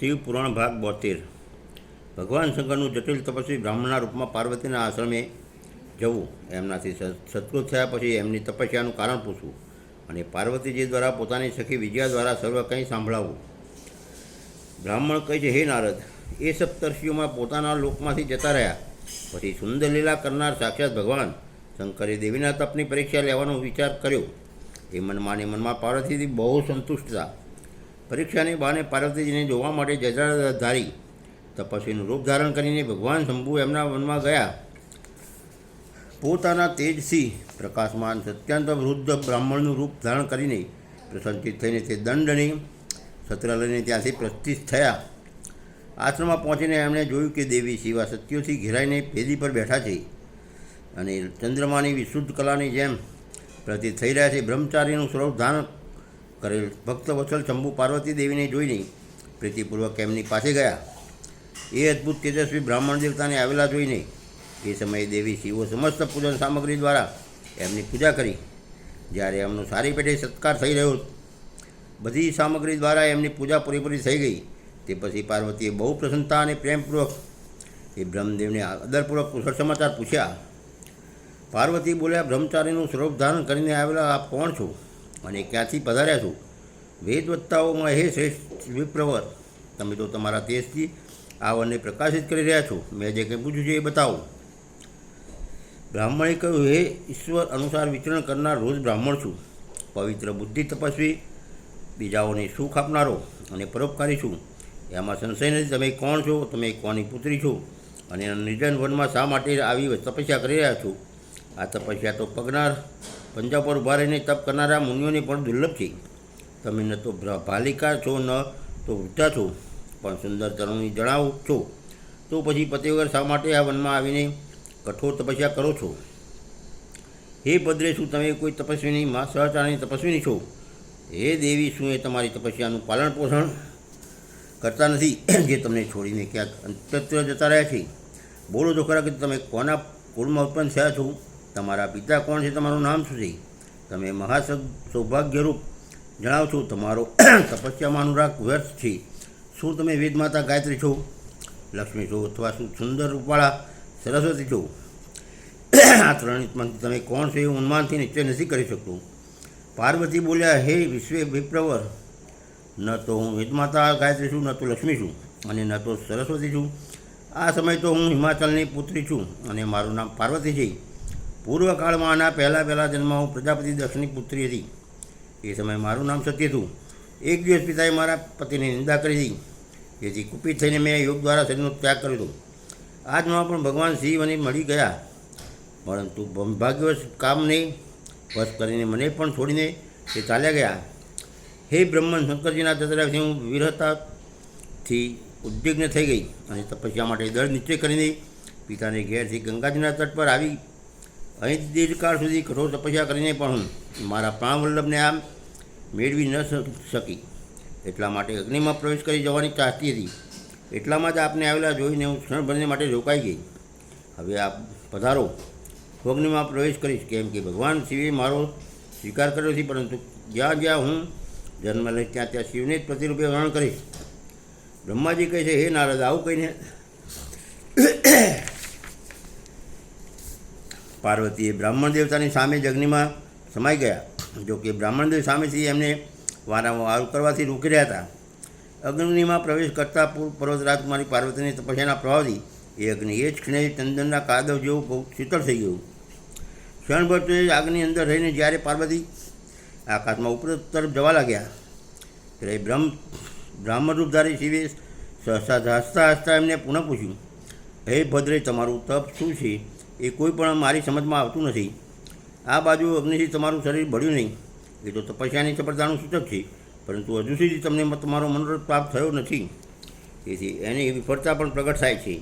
શિવ પુરાણ ભાગ બોતેર. ભગવાન શંકરનું જટિલ તપસ્વી બ્રાહ્મણના રૂપમાં પાર્વતીના આશ્રમે જવું, એમનાથી સત્કૃત થયા પછી એમની તપસ્યાનું કારણ પૂછવું અને પાર્વતીજી દ્વારા પોતાની સખી વિજયા દ્વારા સર્વ કંઈ સાંભળાવવું બ્રાહ્મણ કહે છે, હે નારદ, એ સપ્તર્ષિઓમાં પોતાના લોકમાંથી જતા રહ્યા. પછી સુંદર લીલા કરનાર સાક્ષાત ભગવાન શંકરે દેવીના તપની પરીક્ષા લેવાનો વિચાર કર્યો. એ મનમાં ને મનમાં પાર્વતીથી બહુ સંતુષ્ટ હતા પરીક્ષાને બહાને પાર્વતીજીને જોવા માટે જજા ધારી તપસ્વીનું રૂપ ધારણ કરીને ભગવાન શંભુ એમના વનમાં ગયા. પોતાના તેજથી પ્રકાશમાન સત્યંત વૃદ્ધ બ્રાહ્મણનું રૂપ ધારણ કરીને પ્રસન્નચિત થઈને તે દંડની સત્ર લઈને ત્યાંથી પ્રસ્થિત થયા. આશ્રમમાં પહોંચીને એમણે જોયું કે દેવી શિવા સત્યોથી ઘેરાઈને પેદી પર બેઠા છે અને ચંદ્રમાની વિશુદ્ધ કલાની જેમ પ્રતીત થઈ રહ્યા છે. બ્રહ્મચારીનું સ્વરૂપ ધારણ કરેલ ભક્ત વત્સલ શંભુ પાર્વતી દેવીને જોઈને પ્રીતિપૂર્વક એમની પાસે ગયા. એ અદ્ભુત તેજસ્વી બ્રાહ્મણ દેવતાને આવેલા જોઈને એ સમયે દેવી શિવો સમસ્ત પૂજન સામગ્રી દ્વારા એમની પૂજા કરી. જ્યારે એમનો સારી પેટે સત્કાર થઈ રહ્યો, બધી સામગ્રી દ્વારા એમની પૂજા પૂરેપૂરી થઈ ગઈ. તે પછી પાર્વતીએ બહુ પ્રસન્નતા અને પ્રેમપૂર્વક એ બ્રહ્મદેવને આદરપૂર્વક કુશળ સમાચાર પૂછ્યા, પાર્વતી બોલ્યા, બ્રહ્મચારીનું સ્વરૂપ ધારણ કરીને આવેલા આપ કોણ છો? અને ક્યાંથી પધાર્યા છો? વેદવત્તાઓમાં હે શ્રેષ્ઠ વિપ્રવર, તમે તો તમારા તેજથી આ વનને પ્રકાશિત કરી રહ્યા છો. મેં જે કંઈ પૂછ્યું છે એ બતાવો. બ્રાહ્મણે કહ્યું, હે ઈશ્વર, અનુસાર વિચરણ કરનાર રોજ બ્રાહ્મણ છું. પવિત્ર બુદ્ધિ તપસ્વી, બીજાઓને સુખ આપનારો અને પરોપકારી છું. એમાં સંશય નથી તમે કોણ છો, તમે કોની પુત્રી છો? અને નિર્જન વનમાં શા માટે આવી તપસ્યા કરી રહ્યા છો? આ તપસ્યા તો પગનાર પંજા પર ઊભા રહીને તપ કરનારા મુનિઓની પણ દુર્લભ છે તમે ન તો ભાલિકા છો, ન તો વૃદ્ધા છો, પણ સુંદર તરુણી જણાવો છો. તો પછી પતિ વગર શા માટે આ વનમાં આવીને કઠોર તપસ્યા કરો છો? હે ભદ્રે, શું તમે કોઈ તપસ્વીની મા સહચારની તપસ્વીની છો? હે દેવી, શું એ તમારી તપસ્યાનું પાલન પોષણ કરતા નથી જે તમને છોડીને ક્યાંક અંતત્ર જતા રહ્યા છે? બોલો તો ખરા કે તમે કોના કુળમાં ઉત્પન્ન થયા છો? તમારા પિતા કોણ છે તમારું નામ શું છે? તમે મહાસદ સૌભાગ્યરૂપ જણાવ છો, તમારો તપસ્યામાં અનુરાગ વ્યર્થ છે. શું તમે વેદમાતા ગાયત્રી છો? લક્ષ્મી છો અથવા શું સુંદર રૂપાળા સરસ્વતી છો? આ ત્રણમાંથી તમે કોણ છો એ ઉન્માનથી નિશ્ચય નથી કરી શકતો. પાર્વતી બોલ્યા, હે વિશ્વે વિપ્રવર, ન તો હું વેદમાતા ગાયત્રી છું, ન તો લક્ષ્મી છું અને ન તો સરસ્વતી છું. આ સમય તો હું હિમાચલની પુત્રી છું અને મારું નામ પાર્વતી છે. પૂર્વકાળમાં આના પહેલાં પહેલાં જન્મમાં હું પ્રજાપતિ દક્ષની પુત્રી હતી. એ સમયે મારું નામ સત્ય હતું એક દિવસ પિતાએ મારા પતિની નિંદા કરી હતી. જેથી કુપિત થઈને મેં યોગ દ્વારા શરીરનો ત્યાગ કર્યો હતો. આજમાં પણ ભગવાન શિવ અને મળી ગયા. પરંતુ ભાગ્યવશ કામને વશ કરીને મને પણ છોડીને તે ચાલ્યા ગયા. હે બ્રહ્મન, શંકરજીના દતરાથી હું વિરહતાથી ઉદ્વિગ્ન થઈ ગઈ અને તપસ્યા માટે દળ નિશ્ચય કરીને પિતાને ઘેરથી ગંગાજીના તટ પર આવી અહીં દીર્ઘકાળ સુધી કઠોર તપસ્યા કરીને પણ હું મારા પ્રાણવલ્લભને આમ મેળવી ન શકી. એટલા માટે અગ્નિમાં પ્રવેશ કરી જવાની ચાહતી હતી. એટલામાં જ આપને આવેલા જોઈને હું ક્ષણભરને માટે રોકાઈ ગઈ. હવે આપ પધારો. અગ્નિમાં પ્રવેશ કરીશ, કેમ કે ભગવાન શિવે મારો સ્વીકાર કર્યો છે, પરંતુ જ્યાં જ્યાં હું જન્મ લઈશ, ત્યાં ત્યાં શિવને જ પ્રતિરૂપે વર્ણન કરીશ. બ્રહ્માજી કહે છે, હે નારદ, આવું કહીને પાર્વતીએ બ્રાહ્મણ દેવતાની સામે જ અગ્નિમાં સમાઈ ગયા. જો કે બ્રાહ્મણ દેવ સામેથી એમને વારંવાર કરવાથી રોકી રહ્યા હતા. અગ્નિમાં પ્રવેશ કરતા પૂર્વ પર્વત રાજકુમારી પાર્વતીની તપસ્યાના પ્રભાવથી એ અગ્નિ એ જ ક્ષણે ચંદનના કાદવ જેવું બહુ શીતળ થઈ ગયું. ક્ષણભર તો એ આગની અંદર રહીને જ્યારે પાર્વતી આકાશમાં ઉપર તરફ જવા લાગ્યા. ત્યારે બ્રહ્મ બ્રાહ્મણ રૂપધારી શિવે સહસા હસતા હસતા એમને પુનઃ પૂછ્યું, હે ભદ્રે, તમારું તપ શું છે? એ કોઈ પણ મારી સમજમાં આવતું નથી. આ બાજુ અગ્નિથી તમારું શરીર બળ્યું નહીં. એ તો તપસ્યાની સફળતાનું સૂચક છે, પરંતુ હજુ સુધી તમને તમારો મનોરથ પ્રાપ્ત થયો નથી. તેથી એની વિફળતા પણ પ્રગટ થાય છે.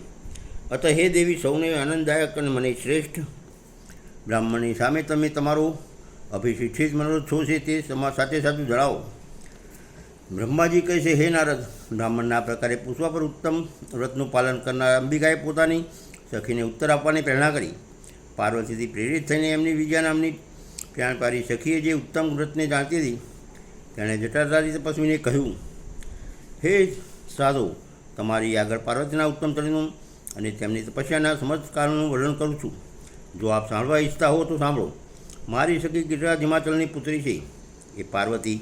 અત હે દેવી, સૌને આનંદદાયક અને મને શ્રેષ્ઠ. બ્રાહ્મણની સામે તમે તમારો અભિશિક્ષિત મનોરથ શું છે તે સમા, સાથે સાથે જણાવો. બ્રહ્માજી કહે છે, હે નારદ, બ્રાહ્મણના પ્રકારે પૂછવા પર ઉત્તમ વ્રતનું પાલન કરનાર અંબિકાએ પોતાની સખીને ઉત્તર આપવાની પ્રેરણા કરી. પાર્વતીથી પ્રેરિત થઈને એમની વિજયા નામની પ્રાણપારી સખીએ જે ઉત્તમ વ્રતને જાણતી હતી, તેણે જટાધારી તપસ્વીને કહ્યું, હે સાધો, તમારી આગળ પાર્વતીના ઉત્તમ ચરિત્રનું અને તેમની તપસ્યાના ચમત્કારનું વર્ણન કરું છું. જો આપ સાંભળવા ઈચ્છતા હો તો સાંભળો. મારી સખી ગિરિરાજ હિમાચલની પુત્રી છે. એ પાર્વતી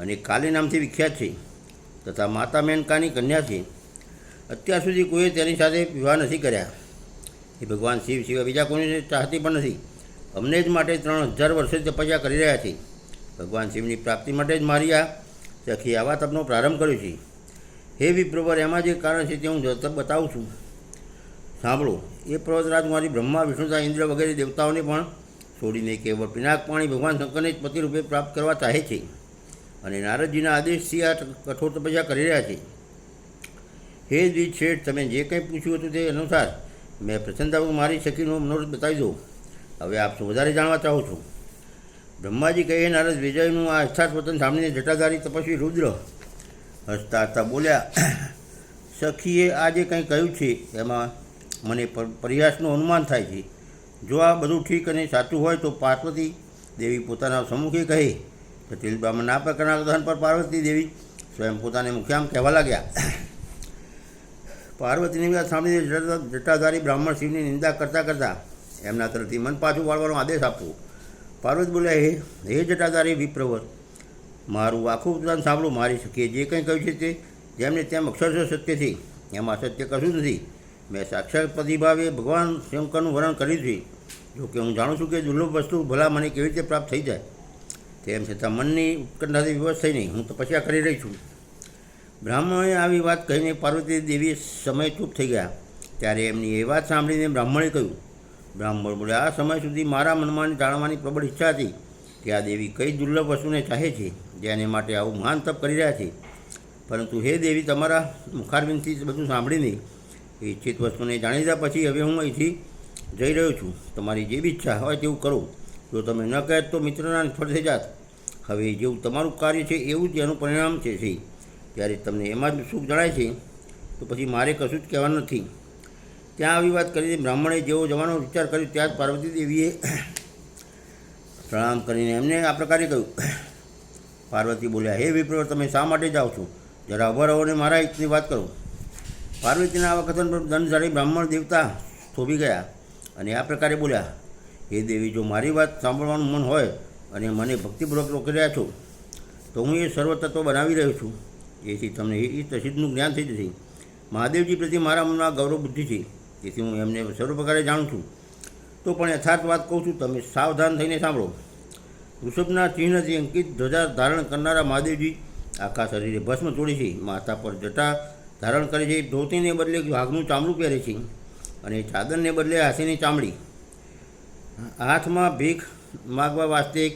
અને કાલી નામથી વિખ્યાત છે તથા માતા મેનકાની કન્યા છે. અત્યાર સુધી કોઈએ તેની સાથે વિવાહ નથી કર્યા. એ ભગવાન શિવ સિવાય બીજા કોઈને ચાહતી પણ નથી. અમને જ માટે ત્રણ હજાર વર્ષે તપસ્યા કરી રહ્યા છે ભગવાન શિવની પ્રાપ્તિ માટે જ મારી આ સખી આવા તપનો પ્રારંભ કર્યો છે. હે વિપ્રવર, એમાં જે કારણ છે તે હું બતાવું છું. સાંભળો, એ પર્વતરાજ મારી બ્રહ્મા, વિષ્ણુતા, ઇન્દ્ર વગેરે દેવતાઓને પણ છોડીને કેવળ પિનાક પાણી ભગવાન શંકરને જ પતિ રૂપે પ્રાપ્ત કરવા ચાહે છે. અને નારદજીના આદેશથી આ કઠોર તપસ્યા કરી રહ્યા છે. હે દ્વિજ શેઠ તમે જે કંઈ પૂછ્યું હતું તે અનુસાર મેં પ્રસન્નતાપૂર્વક મારી સખીનો મનોરથ બતાવી દઉં. હવે આપ વધારે જાણવા ચાહો છો? બ્રહ્માજી કહે નારદ વિજયનું આ અર્થાત વતન સાંભળીને જટાધારી તપસ્વી રુદ્ર હસતા હસતા બોલ્યા, સખીએ આ જે કંઈ કહ્યું છે? એમાં મને પર- પ્રયાસનું અનુમાન થાય છે. જો આ બધું ઠીક અને સાચું હોય તો પાર્વતી દેવી પોતાના સમ્મુખે કહે જટિલ બ્રાહ્મણ ના પ્રકારના કથન પર પાર્વતી દેવી સ્વયં પોતાને મુખ્યામ કહેવા લાગ્યા. પાર્વતીની વાત સાંભળીને જટાધારી બ્રાહ્મણ શિવની નિંદા કરતાં કરતાં એમના તરફથી મન પાછું વાળવાનો આદેશ આપવો. પાર્વતી બોલ્યા હે હે જટાધારી વિપ્રવર, મારું આખું ઉદાહરણ સાંભળો, મારી શકીએ જે કંઈ કહ્યું છે તે, જેમને તેમ અક્ષરશ સત્ય છે એમાં સત્ય કશું નથી. મેં સાક્ષાત પ્રતિભાવે ભગવાન શંકરનું વર્ણન કર્યું છે. જો કે હું જાણું છું કે દુર્લભ વસ્તુ ભલા મને કેવી રીતે પ્રાપ્ત થઈ જાય. તેમ છતાં મનની ઉત્કંઠાથી વિવશ થઈ નહીં. હું તપસ્યા કરી રહી છું. બ્રાહ્મણોએ આવી વાત કહીને પાર્વતી દેવી સમય ચૂપ થઈ ગયા. ત્યારે એમની એ વાત સાંભળીને બ્રાહ્મણે કહ્યું, બ્રાહ્મણ બોલે, આ સમય સુધી મારા મનમાં જાણવાની પ્રબળ ઈચ્છા હતી કે આ દેવી કઈ દુર્લભ વસ્તુને ચાહે છે જેને માટે આવું મહાન તપ કરી રહ્યા છે. પરંતુ હે દેવી, તમારા મુખારબિંદથી બધું સાંભળીને ઈચ્છિત વસ્તુને જાણી લીધા પછી હવે હું અહીંથી જઈ રહ્યો છું. તમારી જેવી ઈચ્છા હોય તેવું કરો. જો તમે ન કહે તો મિત્રના નિષ્ફળ થઈ જાત. હવે જેવું તમારું કાર્ય છે એવું જ એનું પરિણામ છે છે ત્યારે તમને એમાં જ સુખ જણાય છે, તો પછી મારે કશું જ કહેવાનું નથી. ત્યાં આવી વાત કરીને બ્રાહ્મણે જેવો જવાનો વિચાર કર્યો, ત્યાં જ પાર્વતી દેવીએ પ્રણામ કરીને એમને આ પ્રકારે કહ્યું. પાર્વતી બોલ્યા, હે વિપ્રવર તમે શા માટે જાઓ છો? જરા ઊભા રહો ને મારા હિતની વાત કરો. પાર્વતીના આવા કથન પર દંડ જાણી બ્રાહ્મણ દેવતા થોભી ગયા અને આ પ્રકારે બોલ્યા, હે દેવી, જો મારી વાત સાંભળવાનું મન હોય અને મને ભક્તિપૂર્વક રોકી રહ્યા છો, તો હું એ સર્વતત્વ બનાવી રહ્યો છું. જેથી તમને એ તસિદનું જ્ઞાન થઈ જશે. મહાદેવજી પ્રત્યે મારા મનમાં ગૌરવ બુદ્ધિ છે. તેથી હું એમને સર્વ પ્રકારે જાણું છું. તો પણ યથાર્થ વાત કહું છું, તમે સાવધાન થઈને સાંભળો. વૃષભના ચિહ્નથી અંકિત ધ્વજા ધારણ કરનારા મહાદેવજી આખા શરીરે ભસ્મ તોડે છે, માથા પર જટા ધારણ કરે છે, ધોતીને બદલે વાઘનું ચામડું પહેરે છે અને ચાદરને બદલે હાથીની ચામડી. હાથમાં ભીખ માગવા વાસ્તે એક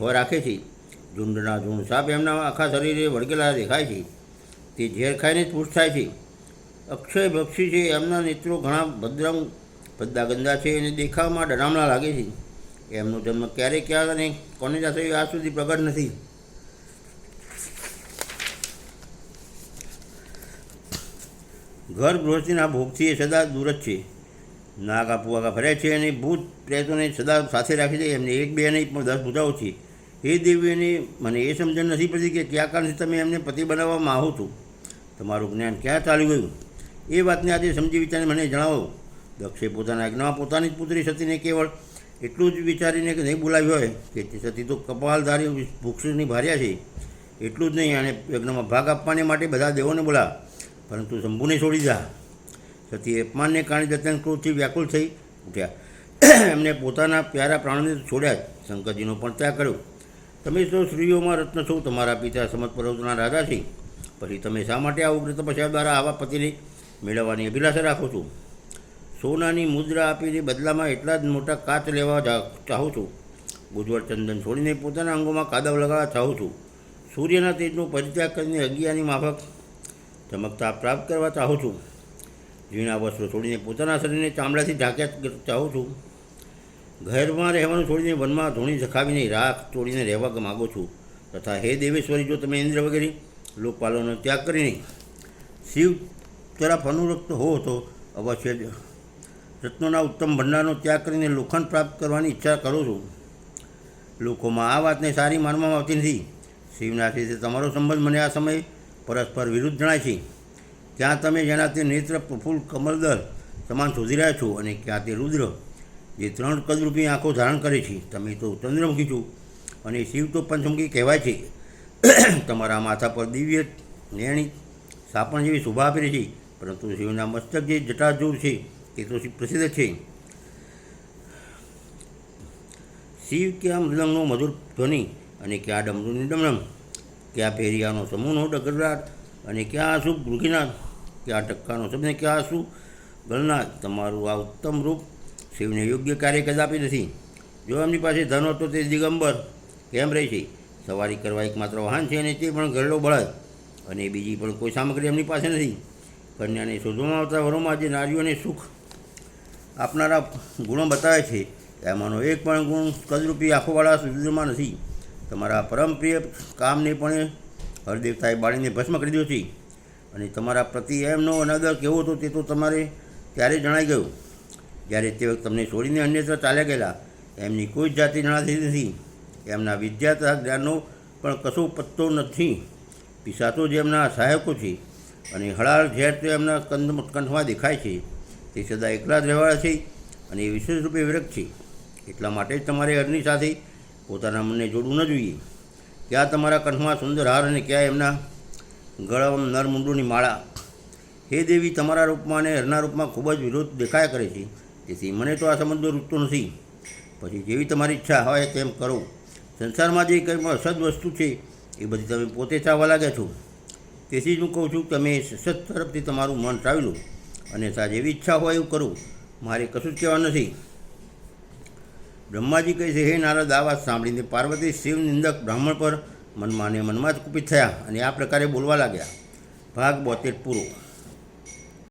હોય રાખે છે. ઝુંડના ઝુંડ સાપ એમના આખા શરીરે વળગેલા દેખાય છે. તે ઝેર ખાઈને જ પુષ્ટ થાય છે. અક્ષય ભક્ષી છે, એમના નેત્રો ઘણા ભદ્રમ ભદ્દા ગંદા છે અને દેખાવમાં ડરામણા લાગે છે. એમનો જન્મ ક્યારે, ક્યાં અને કોને થયો આજ સુધી પ્રગટ નથી. ઘર ગૃહસ્થીના ભોગથી એ સદા દૂર જ છે. નાગા પુવાગા ફર્યા છે અને ભૂત પ્રેતોને સદા સાથે રાખે છે એમને એક બે નહીં, પણ દસ ભૂતાઓ છે. એ દેવીને મને એ સમજણ નથી પડતી કે કયા કારણથી તમે એમને પતિ બનાવવામાં આવો છો. તમારું જ્ઞાન ક્યાં ચાલી ગયું? એ વાતને આજે સમજી વિચારીને મને જણાવો. દક્ષે પોતાના યજ્ઞમાં પોતાની જ પુત્રી સતીને કેવળ એટલું જ વિચારીને કે નહીં બોલાવ્યું હોય કે સતી તો કપાલધારી ભૂક્ષની ભાર્યા છે. એટલું જ નહીં અને યજ્ઞમાં ભાગ આપવાને માટે બધા દેવોને બોલા પરંતુ શંભુને છોડી જા. સતી અપમાનને કારણે જતન ક્રોધથી વ્યાકુળ થઈ ઉઠ્યા. એમને પોતાના પ્યારા પ્રાણને છોડ્યા. શંકરજીનો પણ ત્યાગ કર્યો. તમે તો સ્ત્રીઓમાં રત્ન છો, તમારા પિતા સમત પર્વતના રાજા છે. પછી તમે શા માટે આ ઉગ્ર તપસ્યા દ્વારા આવા પતિને મેળવવાની અભિલાષા રાખો છો? સોનાની મુદ્રા આપીને બદલામાં એટલા જ મોટા કાચ લેવા ચાહું છું? ગુજવળ ચંદન છોડીને પોતાના અંગોમાં કાદવ લગાવવા ચાહો છું? સૂર્યના તેજનો પરિત્યાગ કરીને અગિયાની માફક ચમકતા પ્રાપ્ત કરવા ચાહું છું? ઝીણા વસ્ત્રો છોડીને પોતાના શરીરને ચામડાથી ઢાંક્યા ચાહું છું? ઘરમાં રહેવાનું છોડીને વનમાં ધૂણી જખાવીને રાખ તોડીને રહેવા માગો છું. તથા હે દેવેશ્વરી, જો તમે ઇન્દ્ર વગેરે લોકપાલોનો ત્યાગ કરીને શિવ તરફ અનુરક્ત હો તો અવશ્ય રત્નોના ઉત્તમ ભંડારનો ત્યાગ કરીને લોખંડ પ્રાપ્ત કરવાની ઈચ્છા કરું છું. લોકોમાં આ વાતને સારી માનવામાં આવતી નથી. શિવનાથથી તમારો સંબંધ મને આ સમયે પરસ્પર વિરુદ્ધ જણાય છે. ક્યાં તમે જેનાથી નેત્ર, પ્રફુલ્લ કમલદર સમાન શોધી રહ્યા છો અને ક્યાં તે રુદ્ર જે ત્રણ કદરૂપી આંખો ધારણ કરે છે. તમે તો ચંદ્રમુખી છો. અને શિવ તો પંચમુખી કહેવાય છે. તમારા માથા પર દિવ્ય નેણી સાપણ જેવી શોભા આપી છે. પરંતુ શિવના મસ્તક જે જટાજૂર છે તે તો પ્રસિદ્ધ છે. શિવ ક્યાં મૃદંગનો મધુર ધ્વનિ અને ક્યાં ડમરૂની ડમડમ ક્યાં પેરિયાનો સમૂહનો ડગરડાટ અને ક્યાં આંસુ ગૃહિનાથ ક્યાં ટક્કાનો શબ્દ ક્યાં આંસુ ગણનાથ તમારું આ ઉત્તમ રૂપ શિવને યોગ્ય કાર્ય કદાપી નથી. જો એમની પાસે ધન હતો તે દિગંબર કેમ રહે છે? સવારી કરવા એકમાત્ર વાહન છે અને તે પણ ઘરડો બળદ. અને બીજી પણ કોઈ સામગ્રી એમની પાસે નથી. કન્યાને શોધવામાં આવતા વરોમાં જે નારીઓને સુખ આપનારા ગુણો બતાવે છે, એમાંનો એક પણ ગુણ કદરૂપી આંખોવાળા સુધીમાં નથી. તમારા પરમ પ્રિય કામને પણ હરદેવતાએ બાળીને ભસ્મ કરી દીધો છે. અને તમારા પ્રતિ એમનો અનાદર કેવો હતો તે તો તમારે ત્યારે જણાઈ ગયું. જ્યારે તે વખત તમને છોડીને અન્યત્ર ચાલ્યા ગયેલા, એમની કોઈ જાતિ જણાતી નથી. એમના વિદ્યા તથા જ્ઞાનનો પણ કશો પત્તો નથી. પિસાતો જે એમના સહાયકો છે અને હળાળ ઝેર તો એમના કંદ કંઠમાં દેખાય છે, તે સદા એકલા જ રહેવાળા છે અને એ વિશેષ રૂપે વિરક્ત છે. એટલા માટે જ તમારે હરની સાથે પોતાના મનને જોડવું ન જોઈએ. ક્યાં તમારા કંઠમાં સુંદર હાર અને ક્યાં એમના ગળામાં નરમુંડુની માળા? હે દેવી, તમારા રૂપમાં અને હરના રૂપમાં ખૂબ જ વિરોધ દેખાયા કરે છે. તેથી મને તો આ સંબંધો રૂચતો નથી. પછી જેવી તમારી ઈચ્છા હોય તેમ કરો. સંસારમાં જે કંઈ પણ અસદ વસ્તુ છે, એ બધી તમે પોતે ચાવવા લાગ્યા છો. તેથી જ હું કહું છું, તમે સત તરફથી તમારું મન ચાવી લો અને સા જેવી ઈચ્છા હોય એવું કરું. મારે કશું જ કહેવા નથી. બ્રહ્માજી કહે છે, હે નારદ, આ વાત સાંભળીને પાર્વતી શિવ નિંદક બ્રાહ્મણ પર મનમાં ને મનમાં જ કુપિત થયા અને આ પ્રકારે બોલવા લાગ્યા. ભાગ બોતેર પૂરો.